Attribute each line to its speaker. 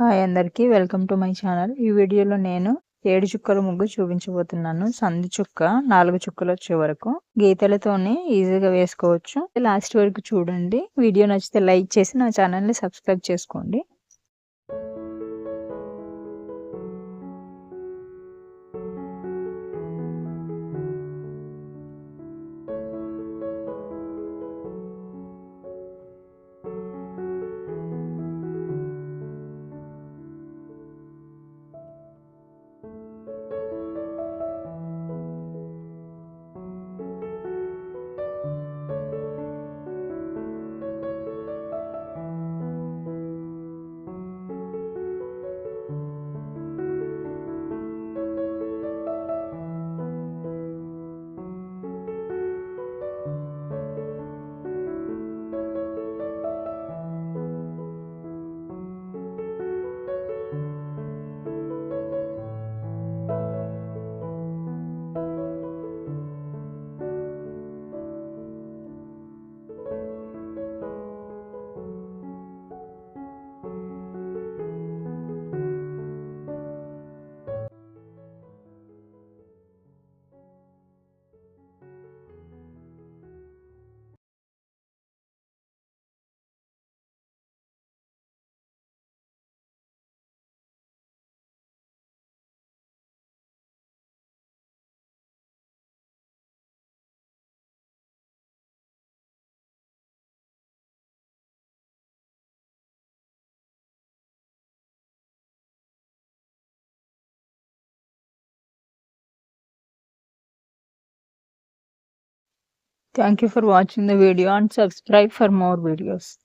Speaker 1: Hi అందరికీ welcome to my channel. ఈ వీడియోలో నేను ఏడు చుక్కల ముగ్గు చూపించబోతున్నాను. సంధి చుక్క నాలుగు చుక్కలు వచ్చే వరకు. గీతలతోనే ఈజీగా వేసుకోవచ్చు. లాస్ట్ వరకు చూడండి. వీడియో నచ్చితే లైక్ చేసి నా ఛానల్ని సబ్స్క్రైబ్ చేసుకోండి. Thank you for watching the video and subscribe for more videos.